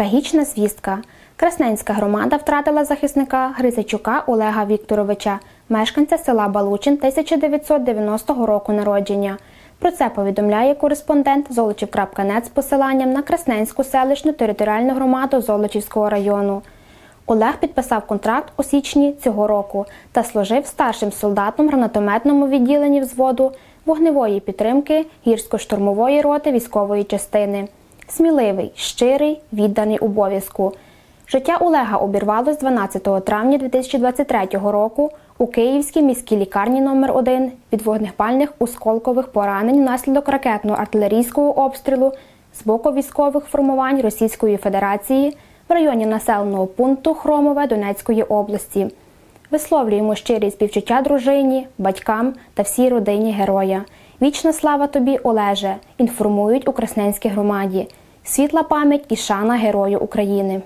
Трагічна звістка. Красненська громада втратила захисника Гризачука Олега Вікторовича, мешканця села Балучин 1990 року народження. Про це повідомляє кореспондент Золочів.нет з посиланням на Красненську селищну територіальну громаду Золочівського району. Олег підписав контракт у січні цього року та служив старшим солдатом гранатометному відділенні взводу вогневої підтримки гірсько-штурмової роти військової частини. Сміливий, щирий, відданий обов'язку. Життя Олега обірвалось 12 травня 2023 року у Київській міській лікарні номер 1 від вогнепальних осколкових поранень внаслідок ракетно-артилерійського обстрілу з боку військових формувань Російської Федерації в районі населеного пункту Хромове Донецької області. Висловлюємо щирі співчуття дружині, батькам та всій родині героя. Вічна слава тобі, Олеже! Інформують у Красненській громаді. Світла пам'ять і шана Герою України.